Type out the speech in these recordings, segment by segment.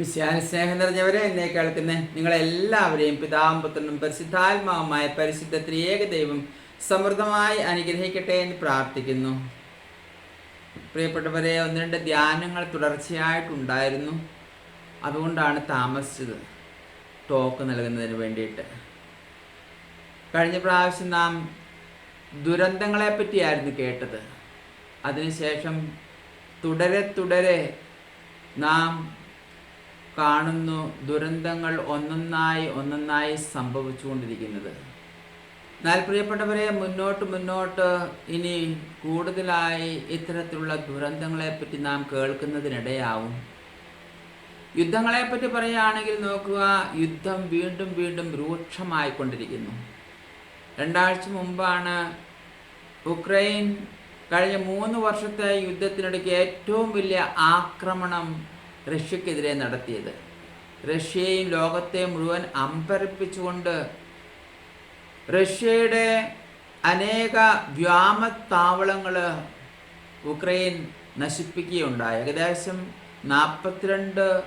വിശ്വാന സ്നേഹം നിറഞ്ഞവരെ എന്നെ കേൾക്കുന്ന നിങ്ങളെല്ലാവരെയും പിതാവും പുത്രനും പരിശുദ്ധാത്മാവുമായ പരിശുദ്ധ ത്രിയേക ദൈവം സമൃദ്ധമായി അനുഗ്രഹിക്കട്ടെ എന്ന് പ്രാർത്ഥിക്കുന്നു. പ്രിയപ്പെട്ടവരെ ഒന്ന് രണ്ട് ധ്യാനങ്ങൾ തുടർച്ചയായിട്ടുണ്ടായിരുന്നു. അതുകൊണ്ടാണ് താമസിച്ചത്. ടോക്ക് നൽകുന്നതിന് വേണ്ടിയിട്ട്. കഴിഞ്ഞ പ്രാവശ്യം നാം ദുരന്തങ്ങളെ പറ്റിയായിരുന്നു കേട്ടത്. അതിനുശേഷം തുടരെ തുടരെ നാം കാണുന്നു. ദുരന്തങ്ങൾ ഒന്നൊന്നായി ഒന്നൊന്നായി സംഭവിച്ചുകൊണ്ടിരിക്കുന്നത്. എന്നാൽ പ്രിയപ്പെട്ടവരെ മുന്നോട്ട് മുന്നോട്ട് ഇനി കൂടുതലായി ഇത്തരത്തിലുള്ള ദുരന്തങ്ങളെപ്പറ്റി നാം കേൾക്കുന്നതിനിടയാവും. യുദ്ധങ്ങളെപ്പറ്റി പറയുകയാണെങ്കിൽ നോക്കുക യുദ്ധം വീണ്ടും വീണ്ടും രൂക്ഷമായിക്കൊണ്ടിരിക്കുന്നു. രണ്ടാഴ്ച മുമ്പാണ് ഉക്രൈൻ കഴിഞ്ഞ മൂന്ന് വർഷത്തെ യുദ്ധത്തിനിടയ്ക്ക് ഏറ്റവും വലിയ ആക്രമണം റഷ്യക്കെതിരെ നടത്തിയത്. റഷ്യയും ലോകത്തെ മുഴുവൻ അമ്പരപ്പിച്ചുകൊണ്ട് റഷ്യയുടെ അനേക വ്യോമത്താവളങ്ങൾ ഉക്രൈൻ നശിപ്പിക്കുകയുണ്ടായി. ഏകദേശം നാൽപ്പത്തിരണ്ട്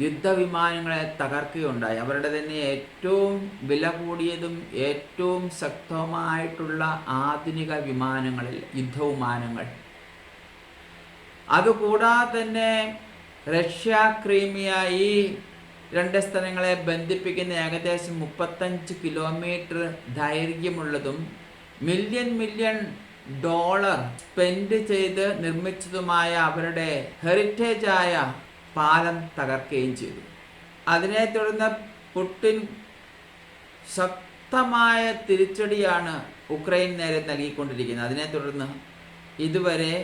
യുദ്ധവിമാനങ്ങളെ തകർക്കുകയുണ്ടായി. അവരുടെ തന്നെ ഏറ്റവും വില കൂടിയതും ഏറ്റവും ശക്തവുമായിട്ടുള്ള ആധുനിക വിമാനങ്ങളിൽ യുദ്ധവിമാനങ്ങൾ. അതുകൂടാതെ തന്നെ റഷ്യ ക്രീമിയ ഈ രണ്ട് സ്ഥലങ്ങളെ ബന്ധിപ്പിക്കുന്ന ഏകദേശം മുപ്പത്തഞ്ച് കിലോമീറ്റർ ദൈർഘ്യമുള്ളതും മില്യൺ മില്യൺ ഡോളർ സ്പെൻഡ് ചെയ്ത് നിർമ്മിച്ചതുമായ അവരുടെ ഹെറിറ്റേജായ പാലം തകർക്കുകയും ചെയ്തു. അതിനെ തുടർന്ന് പുട്ടിൻ ശക്തമായ തിരിച്ചടിയാണ് ഉക്രൈൻ നേരെ നൽകിക്കൊണ്ടിരിക്കുന്നത്. അതിനെ തുടർന്ന് ഇതുവരെ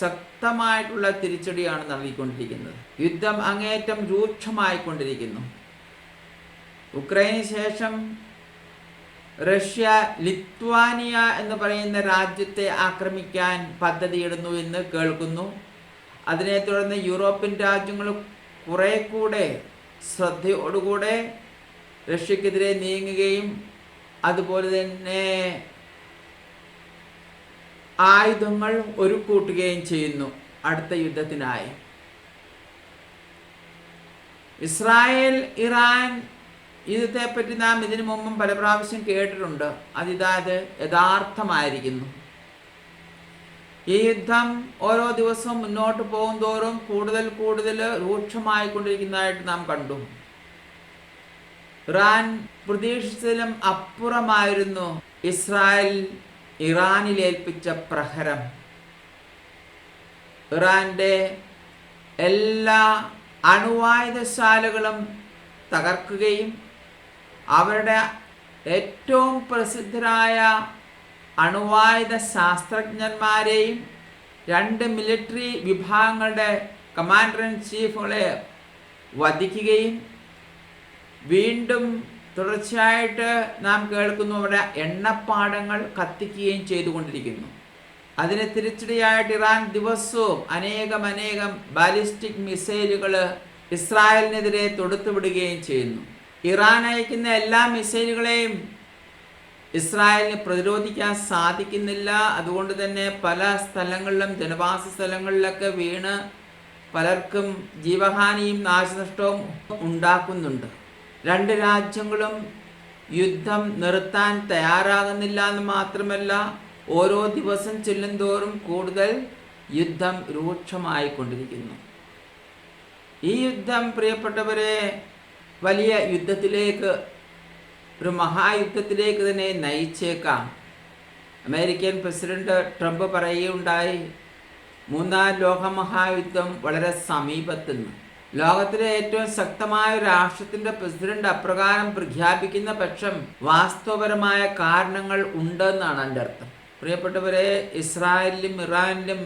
ശക്തമായിട്ടുള്ള തിരിച്ചടിയാണ് നൽകിക്കൊണ്ടിരിക്കുന്നത്. യുദ്ധം അങ്ങേറ്റം രൂക്ഷമായിക്കൊണ്ടിരിക്കുന്നു. ഉക്രൈന് ശേഷം റഷ്യ ലിത്വാനിയ എന്ന് പറയുന്ന രാജ്യത്തെ ആക്രമിക്കാൻ പദ്ധതിയിടുന്നു എന്ന് കേൾക്കുന്നു. അതിനെ തുടർന്ന് യൂറോപ്യൻ രാജ്യങ്ങൾ കുറെ കൂടെ ശ്രദ്ധയോടുകൂടെ റഷ്യക്കെതിരെ നീങ്ങുകയും അതുപോലെ തന്നെ ആയുധങ്ങൾ ഒരു കൂട്ടുകയും ചെയ്യുന്നു. അടുത്ത യുദ്ധത്തിനായി. ഇസ്രായേൽ ഇറാൻ യുദ്ധത്തെപ്പറ്റി നാം ഇതിനു മുമ്പും പല പ്രാവശ്യം കേട്ടിട്ടുണ്ട്. അതിതായത് യഥാർത്ഥമായിരിക്കുന്നു. ഈ യുദ്ധം ഓരോ ദിവസവും മുന്നോട്ട് പോകും തോറും കൂടുതൽ കൂടുതൽ രൂക്ഷമായിക്കൊണ്ടിരിക്കുന്നതായിട്ട് നാം കണ്ടു. ഇറാൻ പ്രതീക്ഷിച്ചതിലും അപ്പുറമായിരുന്നു ഇസ്രായേൽ ഇറാനിൽ ഏൽപ്പിച്ച പ്രഹരം. ഇറാന്റെ എല്ലാ അണുവായുധശാലകളും തകർക്കുകയും അവരുടെ ഏറ്റവും പ്രസിദ്ധരായ അണുവായുധ ശാസ്ത്രജ്ഞന്മാരെയും രണ്ട് മിലിറ്ററി വിഭാഗങ്ങളുടെ കമാൻഡർ ഇൻ ചീഫുകളെ വധിക്കുകയും വീണ്ടും തുടർച്ചയായിട്ട് നാം കേൾക്കുന്നു അവിടെ എണ്ണപ്പാടങ്ങൾ കത്തിക്കുകയും ചെയ്തുകൊണ്ടിരിക്കുന്നു. അതിന് തിരിച്ചടിയായിട്ട് ഇറാൻ ദിവസവും അനേകം അനേകം ബാലിസ്റ്റിക് മിസൈലുകൾ ഇസ്രായേലിനെതിരെ തൊടുത്തുവിടുകയും ചെയ്യുന്നു. ഇറാൻ അയക്കുന്ന എല്ലാ മിസൈലുകളെയും ഇസ്രായേലിന് പ്രതിരോധിക്കാൻ സാധിക്കുന്നില്ല. അതുകൊണ്ട് തന്നെ പല സ്ഥലങ്ങളിലും ജനവാസ സ്ഥലങ്ങളിലൊക്കെ വീണ് പലർക്കും ജീവഹാനിയും നാശനഷ്ടവും ഉണ്ടാക്കുന്നുണ്ട്. രണ്ട് രാജ്യങ്ങളും യുദ്ധം നിർത്താൻ തയ്യാറാകുന്നില്ല എന്ന് മാത്രമല്ല ഓരോ ദിവസം ചെല്ലുന്തോറും കൂടുതൽ യുദ്ധം രൂക്ഷമായിക്കൊണ്ടിരിക്കുന്നു. ഈ യുദ്ധം പ്രിയപ്പെട്ടവരെ വലിയ യുദ്ധത്തിലേക്ക് ഒരു മഹായുദ്ധത്തിലേക്ക് തന്നെ നയിച്ചേക്കാം. അമേരിക്കൻ പ്രസിഡന്റ് ട്രംപ് പറയുകയുണ്ടായി മൂന്നാം ലോകമഹായുദ്ധം വളരെ സമീപത്തുനിന്ന്. ലോകത്തിലെ ഏറ്റവും ശക്തമായ ഒരു രാഷ്ട്രത്തിന്റെ പ്രസിഡന്റ് അപ്രകാരം പ്രഖ്യാപിക്കുന്ന പക്ഷം വാസ്തവപരമായ കാരണങ്ങൾ ഉണ്ടെന്നാണ് എന്റെ അർത്ഥം. പ്രിയപ്പെട്ടവരെ ഇസ്രായേലിലും ഇറാനിലും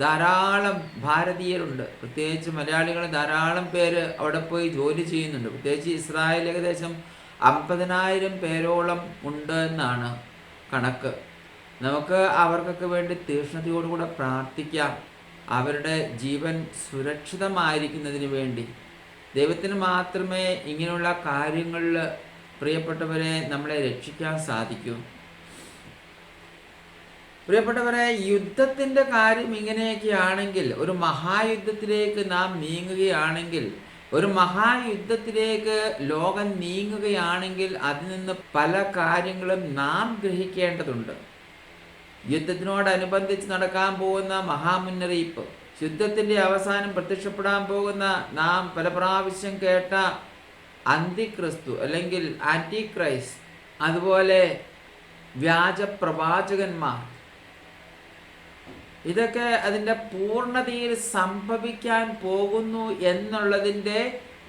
ധാരാളം ഭാരതീയരുണ്ട്. പ്രത്യേകിച്ച് മലയാളികൾ ധാരാളം പേര് അവിടെ പോയി ജോലി ചെയ്യുന്നുണ്ട്. പ്രത്യേകിച്ച് ഇസ്രായേൽ ഏകദേശം അമ്പതിനായിരം പേരോളം ഉണ്ട് എന്നാണ് കണക്ക്. നമുക്ക് അവർക്കൊക്കെ വേണ്ടി തീക്ഷ്ണതയോടുകൂടെ പ്രാർത്ഥിക്കാം. അവരുടെ ജീവൻ സുരക്ഷിതമായിരിക്കുന്നതിന് വേണ്ടി. ദൈവത്തിന് മാത്രമേ ഇങ്ങനെയുള്ള കാര്യങ്ങളിൽ പ്രിയപ്പെട്ടവരെ നമ്മളെ രക്ഷിക്കാൻ സാധിക്കൂ. പ്രിയപ്പെട്ടവരെ യുദ്ധത്തിന്റെ കാര്യം ഇങ്ങനെയൊക്കെയാണെങ്കിൽ ഒരു മഹായുദ്ധത്തിലേക്ക് നാം നീങ്ങുകയാണെങ്കിൽ ഒരു മഹായുദ്ധത്തിലേക്ക് ലോകം നീങ്ങുകയാണെങ്കിൽ അതിൽ നിന്ന് പല കാര്യങ്ങളും നാം ഗ്രഹിക്കേണ്ടതുണ്ട്. യുദ്ധത്തിനോടനുബന്ധിച്ച് നടക്കാൻ പോകുന്ന മഹാമുന്നറിയിപ്പ്. യുദ്ധത്തിന്റെ അവസാനം പ്രത്യക്ഷപ്പെടാൻ പോകുന്ന നാം പല പ്രാവശ്യം കേട്ട അന്തിക്രിസ്തു അല്ലെങ്കിൽ ആന്റി ക്രൈസ്റ്റ് അതുപോലെ വ്യാജ പ്രവാചകന്മാർ ഇതൊക്കെ അതിന്റെ പൂർണതയിൽ സംഭവിക്കാൻ പോകുന്നു എന്നുള്ളതിന്റെ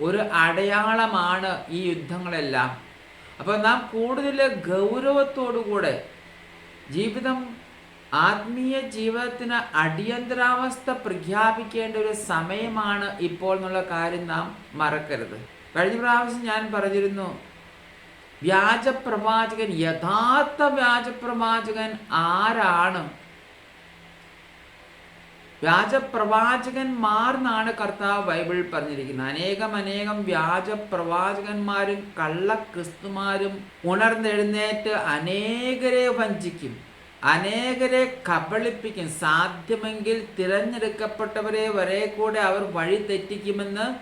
ഒരു അടയാളമാണ് ഈ യുദ്ധങ്ങളെല്ലാം. അപ്പോൾ നാം കൂടുതൽ ഗൗരവത്തോടുകൂടെ ജീവിതം ആത്മീയ ജീവിതത്തിന് അടിയന്തരാവസ്ഥ പ്രഖ്യാപിക്കേണ്ട ഒരു സമയമാണ് ഇപ്പോൾ എന്നുള്ള കാര്യം നാം മറക്കരുത്. കഴിഞ്ഞ പ്രാവശ്യം ഞാൻ പറഞ്ഞിരുന്നു വ്യാജപ്രവാചകൻ യഥാർത്ഥ വ്യാജപ്രവാചകൻ ആരാണ്? വ്യാജപ്രവാചകന്മാർ എന്നാണ് കർത്താവ് ബൈബിളിൽ പറഞ്ഞിരിക്കുന്നത്. അനേകം അനേകം വ്യാജപ്രവാചകന്മാരും കള്ളക്രിസ്തുമാരും ഉണർന്നെഴുന്നേറ്റ് അനേകരെ വഞ്ചിക്കും. അനേകരെ കബളിപ്പിക്കും. സാധ്യമെങ്കിൽ തിരഞ്ഞെടുക്കപ്പെട്ടവരെ വരെ കൂടെ അവർ വഴി തെറ്റിക്കുമെന്ന്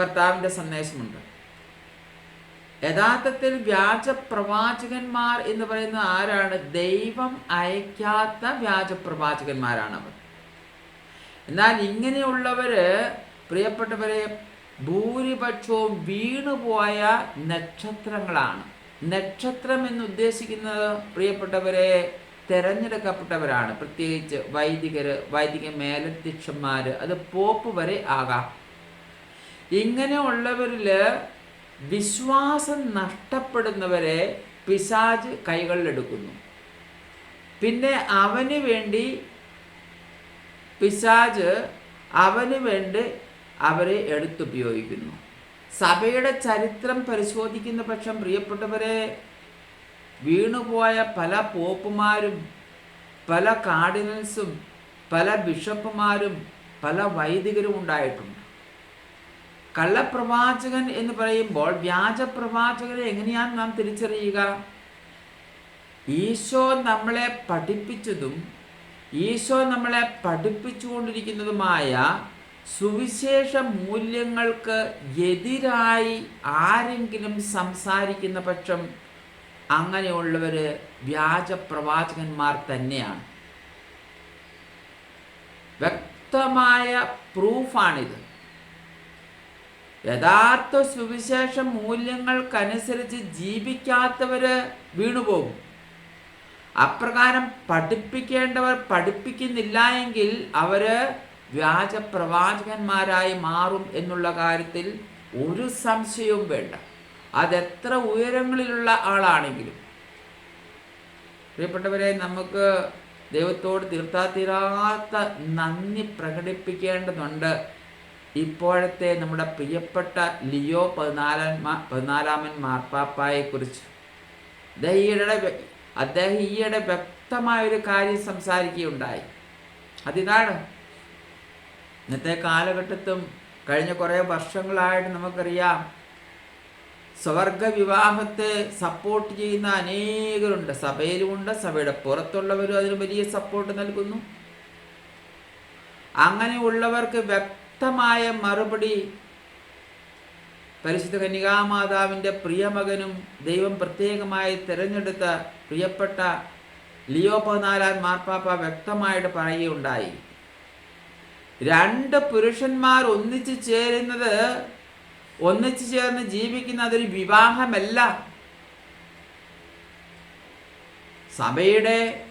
കർത്താവിന്റെ സന്ദേശമുണ്ട്. യഥാർത്ഥത്തിൽ വ്യാജ പ്രവാചകന്മാർ എന്ന് പറയുന്ന ആരാണ്? ദൈവം അയക്കാത്ത വ്യാജ പ്രവാചകന്മാരാണ് അവർ. എന്നാൽ ഇങ്ങനെയുള്ളവര് പ്രിയപ്പെട്ടവരെ ഭൂരിപക്ഷവും വീണുപോയ നക്ഷത്രങ്ങളാണ്. നക്ഷത്രം എന്ന് ഉദ്ദേശിക്കുന്നത് പ്രിയപ്പെട്ടവരെ തിരഞ്ഞെടുക്കപ്പെട്ടവരാണ്. പ്രത്യേകിച്ച് വൈദികർ വൈദിക മേലധ്യക്ഷന്മാർ അത് പോപ്പ് വരെ ആകാം. ഇങ്ങനെയുള്ളവരിൽ വിശ്വാസം നഷ്ടപ്പെടുന്നവരെ പിശാജ് കൈകളിലെടുക്കുന്നു. പിന്നെ അവന് വേണ്ടി പിശാജ് അവന് വേണ്ടി അവരെ എടുത്തുപയോഗിക്കുന്നു. സഭയുടെ ചരിത്രം പരിശോധിക്കുന്ന പക്ഷം പ്രിയപ്പെട്ടവരെ വീണുപോയ പല പോപ്പുമാരും പല കാർഡിനൽസും പല ബിഷപ്പുമാരും പല വൈദികരും ഉണ്ടായിട്ടുണ്ട്. കള്ളപ്രവാചകൻ എന്ന് പറയുമ്പോൾ വ്യാജപ്രവാചകനെ എങ്ങനെയാണ് നാം തിരിച്ചറിയുക? ഈശോ നമ്മളെ പഠിപ്പിച്ചതും ഈശോ നമ്മളെ പഠിപ്പിച്ചുകൊണ്ടിരിക്കുന്നതുമായ സുവിശേഷ മൂല്യങ്ങൾക്ക് എതിരായി ആരെങ്കിലും സംസാരിക്കുന്ന പക്ഷം അങ്ങനെയുള്ളവർ വ്യാജ പ്രവാചകന്മാർ തന്നെയാണ്. വ്യക്തമായ പ്രൂഫാണിത്. യഥാർത്ഥ സുവിശേഷ മൂല്യങ്ങൾക്കനുസരിച്ച് ജീവിക്കാത്തവർ വീണുപോകും. അപ്രകാരം പഠിപ്പിക്കേണ്ടവർ പഠിപ്പിക്കുന്നില്ല എങ്കിൽ അവർ വ്യാജ പ്രവാചകന്മാരായി മാറും എന്നുള്ള കാര്യത്തിൽ ഒരു സംശയവും വേണ്ട. അതെത്ര ഉയരങ്ങളിലുള്ള ആളാണെങ്കിലും. പ്രിയപ്പെട്ടവരെ നമുക്ക് ദൈവത്തോട് തീർത്താതീരാത്ത നന്ദി പ്രകടിപ്പിക്കേണ്ടതുണ്ട്. ഇപ്പോഴത്തെ നമ്മുടെ പ്രിയപ്പെട്ട ലിയോ പതിനാലാം പതിനാലാമൻ മാർപ്പാപ്പായെക്കുറിച്ച്. കുറിച്ച് ഈയിടെ അദ്ദേഹം ഈയിടെ വ്യക്തമായൊരു കാര്യം സംസാരിക്കുകയുണ്ടായി. അതിതാണ് ഇന്നത്തെ കാലഘട്ടത്തും കഴിഞ്ഞ കുറേ വർഷങ്ങളായിട്ട് നമുക്കറിയാം സ്വർഗ വിവാഹത്തെ സപ്പോർട്ട് ചെയ്യുന്ന അനേകരുണ്ട്. സഭയിലുമുണ്ട് സഭയുടെ പുറത്തുള്ളവരും അതിന് വലിയ സപ്പോർട്ട് നൽകുന്നു. അങ്ങനെയുള്ളവർക്ക് വ്യക്തമായ മറുപടി പരിശുദ്ധ കന്യകാമാതാവിന്റെ പ്രിയമകനും ദൈവം പ്രത്യേകമായി തിരഞ്ഞെടുത്ത പ്രിയപ്പെട്ട ലിയോ പതിനാലാം മാർപ്പാപ്പ വ്യക്തമായിട്ട് പറയുകയുണ്ടായി. രണ്ട് പുരുഷന്മാർ ഒന്നിച്ചു ചേരുന്നത് ഒന്നിച്ചു ചേർന്ന് ജീവിക്കുന്ന അതൊരു വിവാഹമല്ല. സഭയുടെ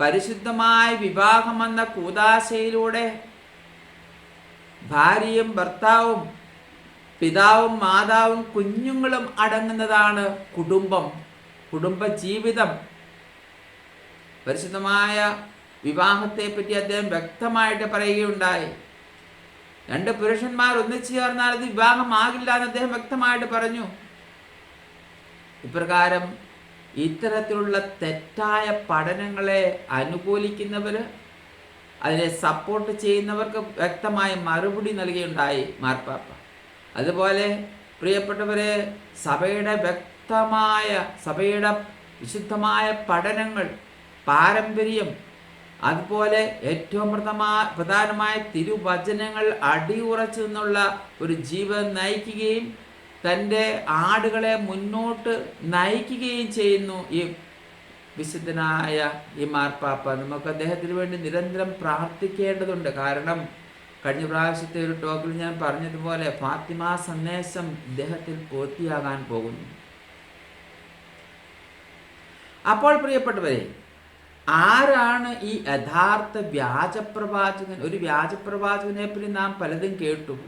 പരിശുദ്ധമായ വിവാഹമെന്ന കൂതാശയിലൂടെ ഭാര്യയും ഭർത്താവും പിതാവും മാതാവും കുഞ്ഞുങ്ങളും അടങ്ങുന്നതാണ് കുടുംബം കുടുംബജീവിതം. പരിശുദ്ധമായ വിവാഹത്തെ പറ്റി അദ്ദേഹം വ്യക്തമായിട്ട് പറയുകയുണ്ടായി. രണ്ട് പുരുഷന്മാർ ഒന്നിച്ചു ചേർന്നാൽ അത് വിവാഹമാകില്ല എന്ന് അദ്ദേഹം വ്യക്തമായിട്ട് പറഞ്ഞു. ഇപ്രകാരം ഇത്തരത്തിലുള്ള തെറ്റായ പഠനങ്ങളെ അനുകൂലിക്കുന്നവർ അതിനെ സപ്പോർട്ട് ചെയ്യുന്നവർക്ക് വ്യക്തമായ മറുപടി നൽകിയുണ്ടായി മാർപ്പാപ്പ. അതുപോലെ പ്രിയപ്പെട്ടവരെ സഭയുടെ വ്യക്തമായ സഭയുടെ വിശുദ്ധമായ പഠനങ്ങൾ പാരമ്പര്യം അതുപോലെ ഏറ്റവും പ്രഥമാ പ്രധാനമായ തിരുവചനങ്ങൾ അടിയുറച്ചു നിന്നുള്ള ഒരു ജീവിതം നയിക്കുകയും തന്റെ ആടുകളെ മുന്നോട്ട് നയിക്കുകയും ചെയ്യുന്നു ഈ വിശുദ്ധനായ ഈ മാർപ്പാപ്പ. നമുക്ക് അദ്ദേഹത്തിന് വേണ്ടി നിരന്തരം പ്രാർത്ഥിക്കേണ്ടതുണ്ട്. കാരണം കഴിഞ്ഞ പ്രാവശ്യത്തെ ഒരു ടോക്കിൽ ഞാൻ പറഞ്ഞതുപോലെ ഫാത്തിമ സന്ദേശം ഇദ്ദേഹത്തിൽ പൂർത്തിയാകാൻ പോകുന്നു. അപ്പോൾ പ്രിയപ്പെട്ടവരെ ആരാണ് ഈ യഥാർത്ഥ വ്യാജപ്രവാചകൻ? ഒരു വ്യാജപ്രവാചകനെ പറ്റി നാം പലതും കേട്ടു.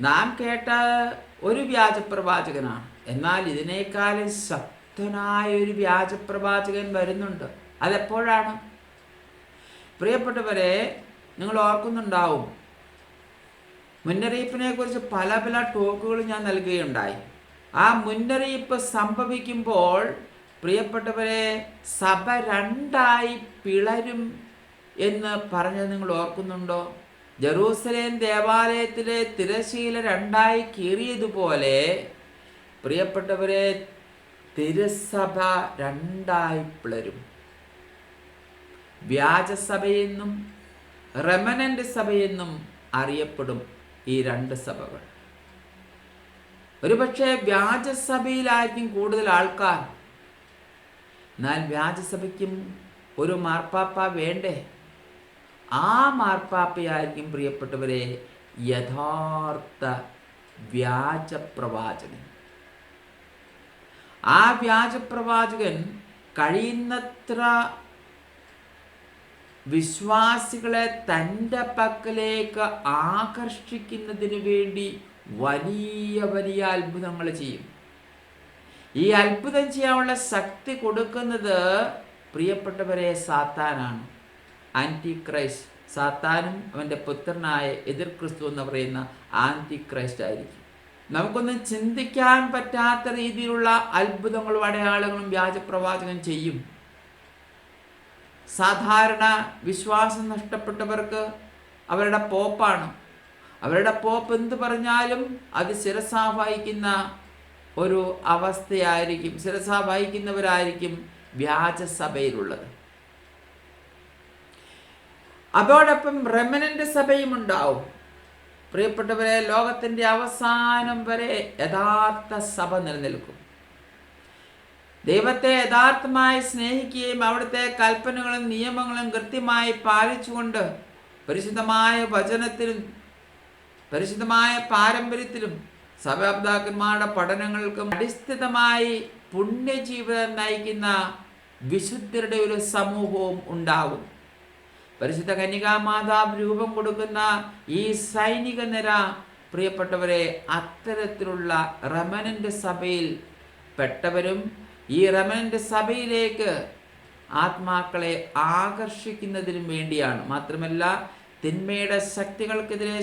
നാം കേട്ട ഒരു വ്യാജപ്രവാചകനാണ്. എന്നാൽ ഇതിനേക്കാളും ശക്തനായ ഒരു വ്യാജപ്രവാചകൻ വരുന്നുണ്ട്. അതെപ്പോഴാണ്? പ്രിയപ്പെട്ടവരെ നിങ്ങൾ ഓർക്കുന്നുണ്ടാവും മുന്നറിയിപ്പിനെ കുറിച്ച് പല പല ടോക്കുകൾ ഞാൻ നൽകുകയുണ്ടായി. ആ മുന്നറിയിപ്പ് സംഭവിക്കുമ്പോൾ പ്രിയപ്പെട്ടവരെ സഭ രണ്ടായി പിളരും എന്ന് പറഞ്ഞത് നിങ്ങൾ ഓർക്കുന്നുണ്ടോ? ജെറൂസലേം ദേവാലയത്തിലെ തിരശീല രണ്ടായി കീറിയതുപോലെ പ്രിയപ്പെട്ടവരെ തിരുസഭ രണ്ടായി പിളരും. വ്യാജസഭയെന്നും റെമനന്റ് സഭയെന്നും അറിയപ്പെടും ഈ രണ്ട് സഭകൾ. ഒരുപക്ഷെ വ്യാജസഭയിലായിരിക്കും കൂടുതൽ ആൾക്കാർ. എന്നാൽ വ്യാജസഭയ്ക്കും ഒരു മാർപ്പാപ്പ വേണ്ടേ? ആ മാർപ്പാപ്പയായിരിക്കും പ്രിയപ്പെട്ടവരെ യഥാർത്ഥ വ്യാജപ്രവാചകൻ. ആ വ്യാജപ്രവാചകൻ കഴിയുന്നത്ര വിശ്വാസികളെ തന്റെ പക്കലേക്ക് ആകർഷിക്കുന്നതിന് വേണ്ടി വലിയ വലിയ അത്ഭുതങ്ങൾ ചെയ്യും. ഈ അത്ഭുതം ചെയ്യാനുള്ള ശക്തി കൊടുക്കുന്നത് പ്രിയപ്പെട്ടവരെ സാത്താനാണ്. ആന്റി ക്രൈസ്റ്റ് സാത്താനും അവന്റെ പുത്രനായ എതിർ ക്രിസ്തു എന്ന് പറയുന്ന ആന്റി ക്രൈസ്റ്റ് ആയിരിക്കും. നമുക്കൊന്നും ചിന്തിക്കാൻ പറ്റാത്ത രീതിയിലുള്ള അത്ഭുതങ്ങളും അടയാളങ്ങളും വ്യാജപ്രവാചകം ചെയ്യും. സാധാരണ വിശ്വാസം നഷ്ടപ്പെട്ടവർക്ക് അവരുടെ പോപ്പാണ്. അവരുടെ പോപ്പ് എന്ത് പറഞ്ഞാലും അത് ശിരസാ വഹിക്കുന്ന ഒരു അവസ്ഥയായിരിക്കും ശിരസ വഹിക്കുന്നവരായിരിക്കും വ്യാജസഭയിലുള്ളത് അതോടൊപ്പം റെമനന്റ് സഭയും ഉണ്ടാവും. പ്രിയപ്പെട്ടവരെ ലോകത്തിന്റെ അവസാനം വരെ യഥാർത്ഥ സഭ നിലനിൽക്കും. ദൈവത്തെ യഥാർത്ഥമായി സ്നേഹിക്കുകയും അവിടുത്തെ കൽപ്പനകളും നിയമങ്ങളും കൃത്യമായി പാലിച്ചുകൊണ്ട് പരിശുദ്ധമായ വചനത്തിലും പരിശുദ്ധമായ പാരമ്പര്യത്തിലും സഭാപിതാക്കന്മാരുടെ പഠനങ്ങൾക്കും അടിസ്ഥിതമായി പുണ്യജീവിതം നയിക്കുന്ന വിശുദ്ധരുടെ ഒരു സമൂഹവും ഉണ്ടാകും. പരിശുദ്ധ കന്യകാമാതാവ് രൂപം കൊടുക്കുന്ന ഈ സൈനിക നിര പ്രിയപ്പെട്ടവരെ അത്തരത്തിലുള്ള റമനന്റെ സഭയിൽ പെട്ടവരും ഈ റമനന്റെ സഭയിലേക്ക് ആത്മാക്കളെ ആകർഷിക്കുന്നതിനും വേണ്ടിയാണ്. മാത്രമല്ല തിന്മയുടെ ശക്തികൾക്കെതിരെ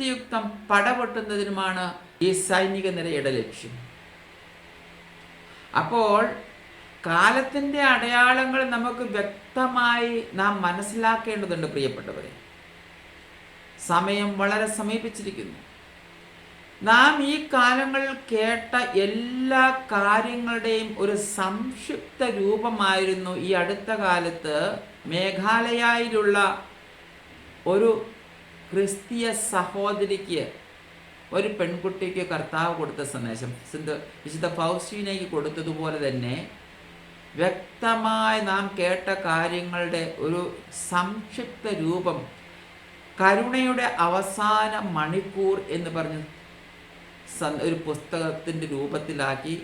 ശക്തിയുക്തം പടപൊട്ടുന്നതിനുമാണ് ഈ സൈനിക നിരയുടെ ലക്ഷ്യം. അപ്പോൾ കാലത്തിന്റെ അടയാളങ്ങൾ നമുക്ക് വ്യക്തമായി നാം മനസ്സിലാക്കേണ്ടതുണ്ട് പ്രിയപ്പെട്ടവരെ. സമയം വളരെ സമീപിച്ചിരിക്കുന്നു. നാം ഈ കാലങ്ങളിൽ കേട്ട എല്ലാ കാര്യങ്ങളുടെയും ഒരു സംക്ഷിപ്ത രൂപമായിരുന്നു ഈ അടുത്ത കാലത്ത് മേഘാലയയിലുള്ള ഒരു ക്രിസ്തീയ സഹോദരിക്ക് ഒരു പെൺകുട്ടിക്ക് കർത്താവ് കൊടുത്ത സന്ദേശം. സിന്ധു വിശുദ്ധ ഫൗസ്റ്റീനയ്ക്ക് കൊടുത്തതുപോലെ തന്നെ വ്യക്തമായി നാം കേട്ട കാര്യങ്ങളുടെ ഒരു സംക്ഷിപ്ത രൂപം കരുണയുടെ അവസാന മണിക്കൂർ എന്ന് പറഞ്ഞ് ഒരു പുസ്തകത്തിന്റെ രൂപത്തിലാക്കി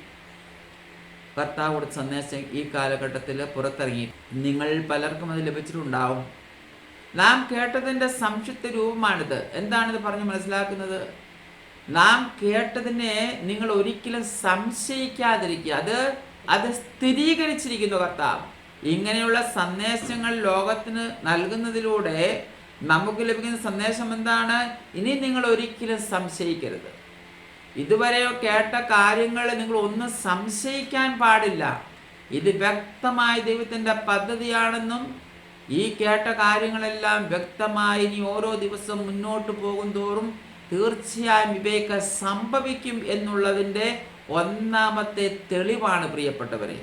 കർത്താവ് കൊടുത്ത സന്ദേശം ഈ കാലഘട്ടത്തിൽ പുറത്തിറങ്ങി. നിങ്ങൾ പലർക്കും അത് ലഭിച്ചിട്ടുണ്ടാവും. നാം കേട്ടതിന്റെ സംക്ഷിപ്ത രൂപമാണിത്. എന്താണിത് പറഞ്ഞ് മനസ്സിലാക്കുന്നത്? നാം കേട്ടതിനെ നിങ്ങൾ ഒരിക്കലും സംശയിക്കാതിരിക്കുക. അത് അത് സ്ഥിരീകരിച്ചിരിക്കുന്നു കർത്താവ്. ഇങ്ങനെയുള്ള സന്ദേശങ്ങൾ ലോകത്തിന് നൽകുന്നതിലൂടെ നമുക്ക് ലഭിക്കുന്ന സന്ദേശം എന്താണ്? ഇനി നിങ്ങൾ ഒരിക്കലും സംശയിക്കരുത്. ഇതുവരെ കേട്ട കാര്യങ്ങൾ നിങ്ങൾ ഒന്നും സംശയിക്കാൻ പാടില്ല. ഇത് വ്യക്തമായ ദൈവത്തിന്റെ പദ്ധതിയാണെന്നും ഈ കേട്ട കാര്യങ്ങളെല്ലാം വ്യക്തമായി ഇനി ഓരോ ദിവസം മുന്നോട്ട് പോകും തോറും തീർച്ചയായും ഇവയൊക്കെ സംഭവിക്കും എന്നുള്ളതിന്റെ ഒന്നാമത്തെ തെളിവാണ് പ്രിയപ്പെട്ടവരെ.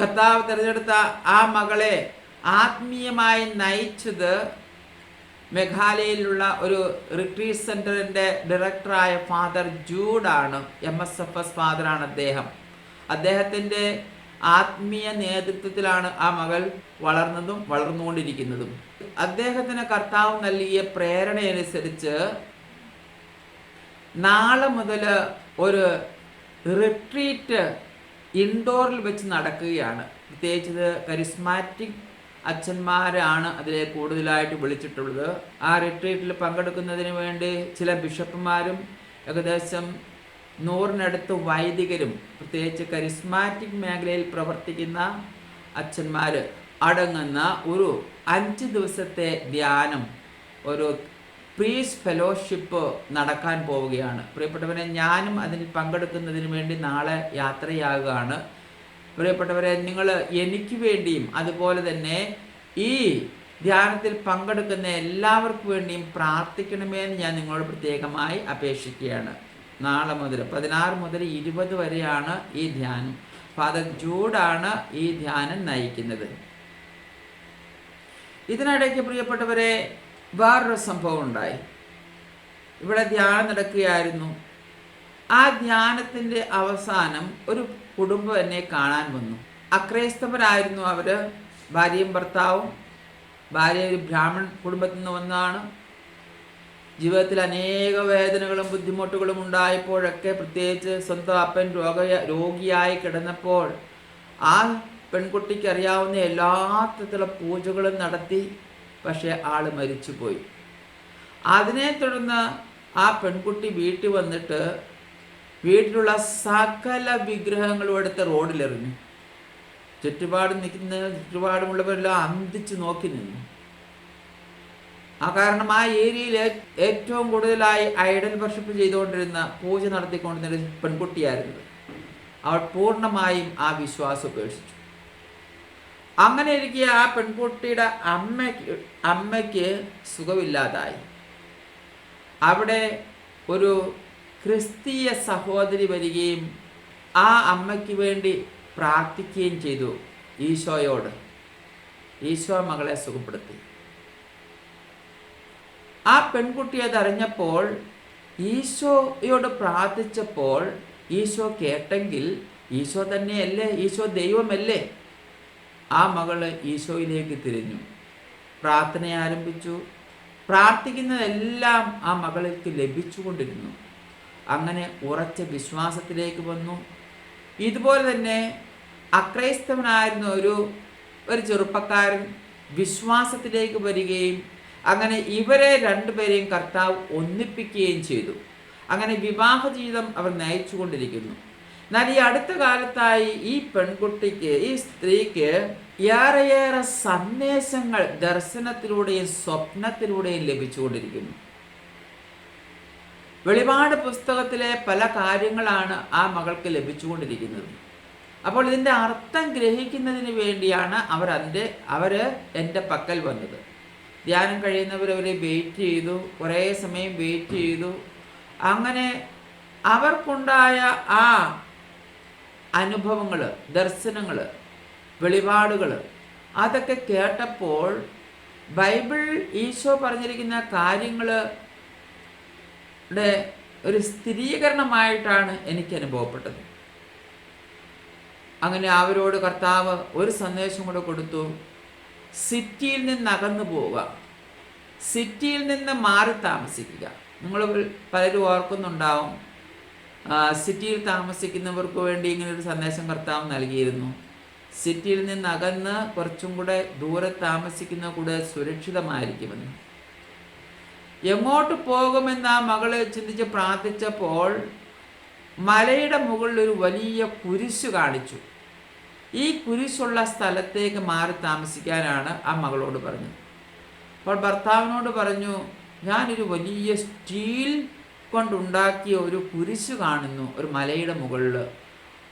കർത്താവ് തിരഞ്ഞെടുത്ത ആ മകളെ ആത്മീയമായി നയിച്ചത് മേഘാലയയിലുള്ള ഒരു റിട്രീറ്റ് സെന്ററിന്റെ ഡയറക്ടറായ ഫാദർ ജൂഡാണ് എം എസ് എഫ് എസ് ഫാദറാണ് അദ്ദേഹം. അദ്ദേഹത്തിന്റെ ആത്മീയ നേതൃത്വത്തിലാണ് ആ മകൾ വളർന്നതും വളർന്നുകൊണ്ടിരിക്കുന്നതും. അദ്ദേഹത്തിന് കർത്താവ് നൽകിയ പ്രേരണയനുസരിച്ച് നാളെ മുതൽ ഒരു റിട്രീറ്റ് ഇൻഡോറിൽ വെച്ച് നടക്കുകയാണ്. പ്രത്യേകിച്ച് കരിസ്മാറ്റിക് അച്ഛന്മാരാണ് അതിലെ കൂടുതലായിട്ട് വിളിച്ചിട്ടുള്ളത്. ആ റിട്രീറ്റിൽ പങ്കെടുക്കുന്നതിന് വേണ്ടി ചില ബിഷപ്പുമാരും ഏകദേശം നൂറിനടുത്ത് വൈദികരും പ്രത്യേകിച്ച് കരിസ്മാറ്റിക് മേഖലയിൽ പ്രവർത്തിക്കുന്ന അച്ഛന്മാർ അടങ്ങുന്ന ഒരു അഞ്ച് ദിവസത്തെ ധ്യാനം ഒരു പ്രീസ് ഫെലോഷിപ്പ് നടക്കാൻ പോവുകയാണ്. പ്രിയപ്പെട്ടവരെ ഞാനും അതിൽ പങ്കെടുക്കുന്നതിന് വേണ്ടി നാളെ യാത്രയാകുകയാണ് പ്രിയപ്പെട്ടവരെ നിങ്ങൾ എനിക്ക് വേണ്ടിയും അതുപോലെ തന്നെ ഈ ധ്യാനത്തിൽ പങ്കെടുക്കുന്ന എല്ലാവർക്കും വേണ്ടിയും പ്രാർത്ഥിക്കണമേ എന്ന് ഞാൻ നിങ്ങളോട് പ്രത്യേകമായി അപേക്ഷിക്കുകയാണ്. നാളെ മുതൽ. പതിനാറ് മുതൽ ഇരുപത് വരെയാണ് ഈ ധ്യാനം. ഫാദർ ജൂഡാണ് ഈ ധ്യാനം നയിക്കുന്നത്. ഇതിനിടയ്ക്ക് പ്രിയപ്പെട്ടവരെ വേറൊരു സംഭവം ഉണ്ടായി. ഇവിടെ ധ്യാനം നടക്കുകയായിരുന്നു. ആ ധ്യാനത്തിന്റെ അവസാനം ഒരു കുടുംബം എന്നെ കാണാൻ വന്നു. അക്രൈസ്തവരായിരുന്നു അവർ ഭാര്യയും ഭർത്താവും. ഭാര്യ ഒരു ബ്രാഹ്മൺ കുടുംബത്തിൽ നിന്ന് വന്നതാണ്. ജീവിതത്തിൽ അനേക വേദനകളും ബുദ്ധിമുട്ടുകളും ഉണ്ടായപ്പോഴൊക്കെ പ്രത്യേകിച്ച് സ്വന്തം അപ്പൻ രോഗ രോഗിയായി കിടന്നപ്പോൾ ആ പെൺകുട്ടിക്ക് അറിയാവുന്ന എല്ലാ തരത്തിലുള്ള പൂജകളും നടത്തി പക്ഷേ ആൾ മരിച്ചുപോയി. അതിനെ തുടർന്ന് ആ പെൺകുട്ടി വീട്ടിൽ വന്നിട്ട് വീട്ടിലുള്ള സകല വിഗ്രഹങ്ങളും എടുത്ത് റോഡിലെറിഞ്ഞു. ചുറ്റുപാടും നിൽക്കുന്ന ചുറ്റുപാടുമുള്ളവരെല്ലാം അന്തിച്ച് നോക്കി നിന്നു. ആ കാരണം ആ ഏരിയയിൽ ഏറ്റവും കൂടുതലായി ഐഡൽ വർഷിപ്പ് ചെയ്തുകൊണ്ടിരുന്ന പൂജ നടത്തിക്കൊണ്ടിരുന്ന ഒരു പെൺകുട്ടിയായിരുന്നു. അവൾ പൂർണമായും ആ വിശ്വാസം ഉപേക്ഷിച്ചു. അങ്ങനെ ഇരിക്കെ ആ പെൺകുട്ടിയുടെ അമ്മയ്ക്ക് അമ്മയ്ക്ക് സുഖമില്ലാതായി. അവിടെ ഒരു ക്രിസ്തീയ സഹോദരി വരികയും ആ അമ്മയ്ക്ക് വേണ്ടി പ്രാർത്ഥിക്കുകയും ചെയ്തു ഈശോയോട്. ഈശോ മകളെ സുഖപ്പെടുത്തി. ആ പെൺകുട്ടി അതറിഞ്ഞപ്പോൾ ഈശോയോട് പ്രാർത്ഥിച്ചപ്പോൾ ഈശോ കേട്ടെങ്കിൽ ഈശോ തന്നെയല്ലേ? ഈശോ ദൈവമല്ലേ? ആ മകൾ ഈശോയിലേക്ക് തിരിഞ്ഞു. പ്രാർത്ഥന ആരംഭിച്ചു. പ്രാർത്ഥിക്കുന്നതെല്ലാം ആ മകൾക്ക് ലഭിച്ചുകൊണ്ടിരുന്നു. അങ്ങനെ ഉറച്ച വിശ്വാസത്തിലേക്ക് വന്നു. ഇതുപോലെ തന്നെ അക്രൈസ്തവനായിരുന്ന ഒരു ഒരു ചെറുപ്പക്കാരൻ വിശ്വാസത്തിലേക്ക് വരികയും അങ്ങനെ ഇവരെ രണ്ടുപേരെയും കർത്താവ് ഒന്നിപ്പിക്കുകയും ചെയ്തു. അങ്ങനെ വിവാഹ ജീവിതം അവർ നയിച്ചുകൊണ്ടിരിക്കുന്നു. എന്നാൽ ഈ അടുത്ത കാലത്തായി ഈ പെൺകുട്ടിക്ക് ഈ സ്ത്രീക്ക് ഏറെയേറെ സന്ദേശങ്ങൾ ദർശനത്തിലൂടെയും സ്വപ്നത്തിലൂടെയും ലഭിച്ചുകൊണ്ടിരിക്കുന്നു. വെളിപാട് പുസ്തകത്തിലെ പല കാര്യങ്ങളാണ് ആ മകൾക്ക് ലഭിച്ചുകൊണ്ടിരിക്കുന്നത്. അപ്പോൾ ഇതിന്റെ അർത്ഥം ഗ്രഹിക്കുന്നതിന് വേണ്ടിയാണ് അവർ എന്റെ അവർ എന്റെ പക്കൽ വന്നത്. ധ്യാനം കഴിയുന്നവർ അവരെ വെയിറ്റ് ചെയ്തു കുറേ സമയം വെയിറ്റ് ചെയ്തു. അങ്ങനെ അവർക്കുണ്ടായ ആ അനുഭവങ്ങൾ ദർശനങ്ങൾ വെളിപാടുകൾ അതൊക്കെ കേട്ടപ്പോൾ ബൈബിൾ ഈശോ പറഞ്ഞിരിക്കുന്ന കാര്യങ്ങൾ ഒരു സ്ഥിരീകരണമായിട്ടാണ് എനിക്ക് അനുഭവപ്പെട്ടത്. അങ്ങനെ അവരോട് കർത്താവ് ഒരു സന്ദേശം കൂടെ കൊടുത്തു. സിറ്റിയിൽ നിന്ന് അകന്നു പോവുക. സിറ്റിയിൽ നിന്ന് മാറി താമസിക്കുക. നിങ്ങൾ പലരും ഓർക്കുന്നുണ്ടാവും സിറ്റിയിൽ താമസിക്കുന്നവർക്ക് വേണ്ടി ഇങ്ങനെ ഒരു സന്ദേശം കർത്താവ് നൽകിയിരുന്നു. സിറ്റിയിൽ നിന്ന് അകന്ന് കുറച്ചും കൂടെ ദൂരെ താമസിക്കുന്ന കൂടെ സുരക്ഷിതമായിരിക്കുമെന്ന്. എങ്ങോട്ട് പോകുമെന്ന് ആ മകൾ ചിന്തിച്ച് പ്രാർത്ഥിച്ചപ്പോൾ മലയുടെ മുകളിൽ ഒരു വലിയ കുരിശു കാണിച്ചു. ഈ കുരിശുള്ള സ്ഥലത്തേക്ക് മാറി താമസിക്കാനാണ് ആ മകളോട് പറഞ്ഞു അപ്പോൾ ഭർത്താവിനോട് പറഞ്ഞു ഞാനൊരു വലിയ സ്റ്റീൽ കൊണ്ടുണ്ടാക്കിയ ഒരു കുരിശ് കാണുന്നു ഒരു മലയുടെ മുകളിൽ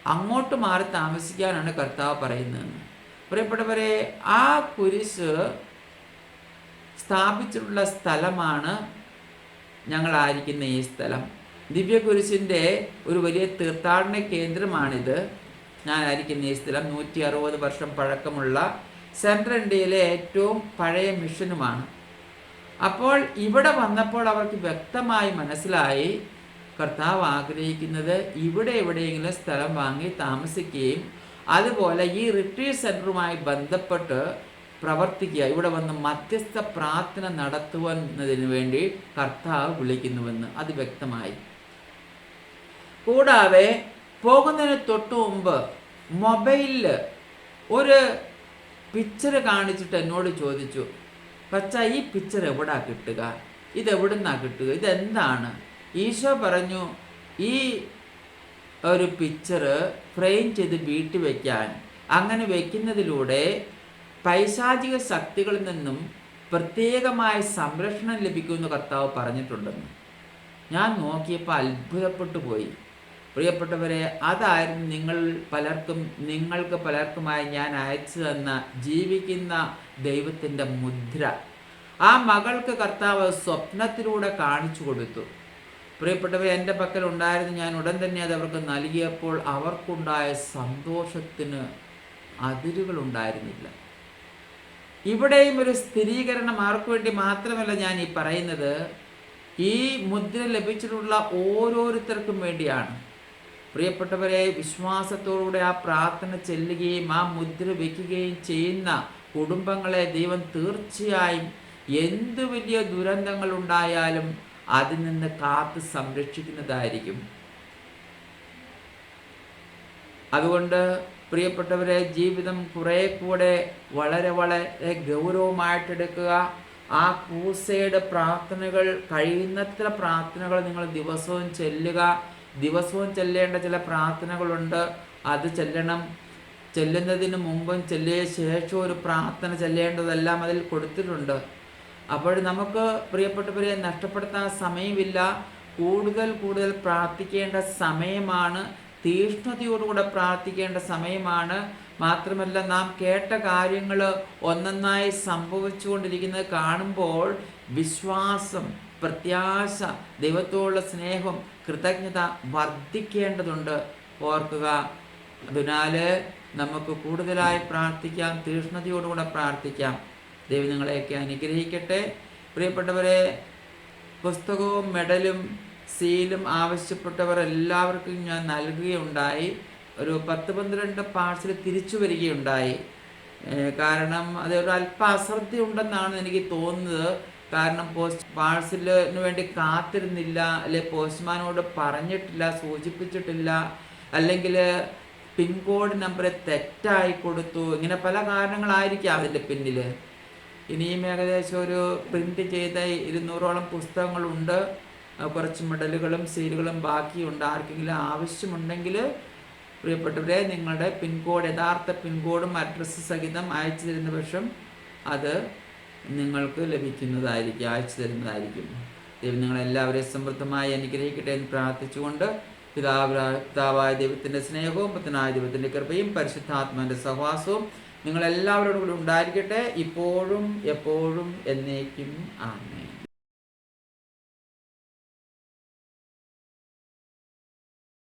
അങ്ങോട്ട് മാറി താമസിക്കാനാണ് കർത്താവ് പറയുന്നത് പ്രിയപ്പെട്ടവരെ ആ കുരിശ് സ്ഥാപിച്ചിട്ടുള്ള സ്ഥലമാണ് ഞങ്ങളായിരിക്കുന്ന ഈ സ്ഥലം. ദിവ്യകുരിശിന്റെ ഒരു വലിയ തീർത്ഥാടന കേന്ദ്രമാണിത്. ഞാനായിരിക്കുന്ന ഈ സ്ഥലം. നൂറ്റി അറുപത് വർഷം പഴക്കമുള്ള സെൻട്രൽ ഇന്ത്യയിലെ ഏറ്റവും പഴയ മിഷനുമാണ്. അപ്പോൾ ഇവിടെ വന്നപ്പോൾ അവർക്ക് വ്യക്തമായി മനസ്സിലായി കർത്താവ് ആഗ്രഹിക്കുന്നത് ഇവിടെ എവിടെയെങ്കിലും സ്ഥലം വാങ്ങി താമസിക്കുകയും അതുപോലെ ഈ റിട്രീറ്റ് സെന്ററുമായി ബന്ധപ്പെട്ട് പ്രവർത്തിക്കുക. ഇവിടെ വന്ന് മധ്യസ്ഥ പ്രാർത്ഥന നടത്തുവന്നതിന് വേണ്ടി കർത്താവ് വിളിക്കുന്നുവെന്ന്. അത് വ്യക്തമായി. കൂടാതെ പോകുന്നതിന് തൊട്ട് മുമ്പ് മൊബൈലിൽ ഒരു പിക്ചർ കാണിച്ചിട്ട് എന്നോട് ചോദിച്ചു പച്ച ഈ പിക്ചർ എവിടാ കിട്ടുക? ഇത് എവിടുന്നാ കിട്ടുക? ഇതെന്താണ് ഈശോ പറഞ്ഞു ഈ ഒരു പിക്ചർ ഫ്രെയിം ചെയ്ത് വീട്ടിൽ വയ്ക്കാൻ അങ്ങനെ വയ്ക്കുന്നതിലൂടെ പൈശാചിക ശക്തികളിൽ നിന്നും പ്രത്യേകമായ സംരക്ഷണം ലഭിക്കുമെന്ന് കർത്താവ് പറഞ്ഞിട്ടുണ്ടെന്ന്. ഞാൻ നോക്കിയപ്പോൾ അത്ഭുതപ്പെട്ടു പോയി. പ്രിയപ്പെട്ടവരെ അതായിരുന്നു നിങ്ങൾ പലർക്കും നിങ്ങൾക്ക് പലർക്കുമായി ഞാൻ അയച്ചു തന്ന ജീവിക്കുന്ന ദൈവത്തിന്റെ മുദ്ര. ആ മകൾക്ക് കർത്താവ് സ്വപ്നത്തിലൂടെ കാണിച്ചു കൊടുത്തു. പ്രിയപ്പെട്ടവർ എന്റെ പക്കൽ ഉണ്ടായിരുന്നു ഞാൻ ഉടൻ തന്നെ അത് അവർക്ക് നൽകിയപ്പോൾ അവർക്കുണ്ടായ സന്തോഷത്തിന് അതിരുകളുണ്ടായിരുന്നില്ല. ഇവിടെയും ഒരു സ്ഥിരീകരണം ആർക്കു വേണ്ടി മാത്രമല്ല ഞാൻ ഈ പറയുന്നത്. ഈ മുദ്ര ലഭിച്ചിട്ടുള്ള ഓരോരുത്തർക്കും വേണ്ടിയാണ്. പ്രിയപ്പെട്ടവരെ വിശ്വാസത്തോടുകൂടെ ആ പ്രാർത്ഥന ചെല്ലുകയും ആ മുദ്ര വയ്ക്കുകയും ചെയ്യുന്ന കുടുംബങ്ങളെ ദൈവം തീർച്ചയായും എന്തു വലിയ ദുരന്തങ്ങൾ ഉണ്ടായാലും അതിൽ നിന്ന് കാത്ത് സംരക്ഷിക്കുന്നതായിരിക്കും. അതുകൊണ്ട് പ്രിയപ്പെട്ടവരെ ജീവിതം കുറേ കൂടെ വളരെ വളരെ ഗൗരവമായിട്ടെടുക്കുക. ആ കൂസയുടെ പ്രാർത്ഥനകൾ കഴിയുന്നത്ര പ്രാർത്ഥനകൾ നിങ്ങൾ ദിവസവും ചെല്ലുക. ദിവസവും ചെല്ലേണ്ട ചില പ്രാർത്ഥനകളുണ്ട്. അത് ചെല്ലണം. ചെല്ലുന്നതിന് മുമ്പും ചെല്ലിയ ശേഷം ഒരു പ്രാർത്ഥന ചെല്ലേണ്ടതെല്ലാം അതിൽ കൊടുത്തിട്ടുണ്ട്. അപ്പോൾ നമുക്ക് പ്രിയപ്പെട്ടവരെ നഷ്ടപ്പെടുത്താൻ സമയമില്ല. കൂടുതൽ കൂടുതൽ പ്രാർത്ഥിക്കേണ്ട സമയമാണ്. തീഷ്ണതയോടുകൂടെ പ്രാർത്ഥിക്കേണ്ട സമയമാണ്. മാത്രമല്ല നാം കേട്ട കാര്യങ്ങൾ ഒന്നൊന്നായി സംഭവിച്ചുകൊണ്ടിരിക്കുന്നത് കാണുമ്പോൾ വിശ്വാസം പ്രത്യാശ ദൈവത്തോടുള്ള സ്നേഹം കൃതജ്ഞത വർദ്ധിക്കേണ്ടതുണ്ട്. ഓർക്കുക അതിനാൽ നമുക്ക് കൂടുതലായി പ്രാർത്ഥിക്കാം തീഷ്ണതയോടുകൂടെ പ്രാർത്ഥിക്കാം. ദൈവം നിങ്ങളെയൊക്കെ അനുഗ്രഹിക്കട്ടെ. പ്രിയപ്പെട്ടവരെ പുസ്തകവും മെഡലും സീലും ആവശ്യപ്പെട്ടവർ എല്ലാവർക്കും ഞാൻ നൽകുകയുണ്ടായി. ഒരു പത്ത് പന്ത്രണ്ട് പാഴ്സൽ തിരിച്ചു വരികയുണ്ടായി. കാരണം അതൊരു അല്പ അശ്രദ്ധ ഉണ്ടെന്നാണ് എനിക്ക് തോന്നുന്നത്. കാരണം പോസ്റ്റ് പാഴ്സലിന് വേണ്ടി കാത്തിരുന്നില്ല അല്ലെ പോസ്റ്റ്മാനോട് പറഞ്ഞിട്ടില്ല സൂചിപ്പിച്ചിട്ടില്ല അല്ലെങ്കിൽ പിൻകോഡ് നമ്പർ തെറ്റായി കൊടുത്തു ഇങ്ങനെ പല കാരണങ്ങളായിരിക്കാം അതിന്റെ പിന്നിൽ ഇനിയും ഏകദേശം ഒരു പ്രിന്റ് ചെയ്ത ഇരുന്നൂറോളം പുസ്തകങ്ങളുണ്ട്. കുറച്ച് മെഡലുകളും സീലുകളും ബാക്കിയുണ്ട്. ആർക്കെങ്കിലും ആവശ്യമുണ്ടെങ്കിൽ പ്രിയപ്പെട്ടവരെ നിങ്ങളുടെ പിൻകോഡ് യഥാർത്ഥ പിൻകോഡും അഡ്രസ്സ് സഹിതം അയച്ചു തരുന്ന പക്ഷം അത് നിങ്ങൾക്ക് ലഭിക്കുന്നതായിരിക്കും അയച്ചു തരുന്നതായിരിക്കും. ദൈവം നിങ്ങളെല്ലാവരെയും സമൃദ്ധമായി അനുഗ്രഹിക്കട്ടെ എന്ന് പ്രാർത്ഥിച്ചുകൊണ്ട് പിതാവ് പിതാവായ ദൈവത്തിന്റെ സ്നേഹവും പുത്തനായ ദൈവത്തിന്റെ കൃപയും പരിശുദ്ധാത്മാവിന്റെ സഹവാസവും നിങ്ങളെല്ലാവരോടും കൂടി ഉണ്ടായിരിക്കട്ടെ. ഇപ്പോഴും എപ്പോഴും എന്നേക്കും. ആമേ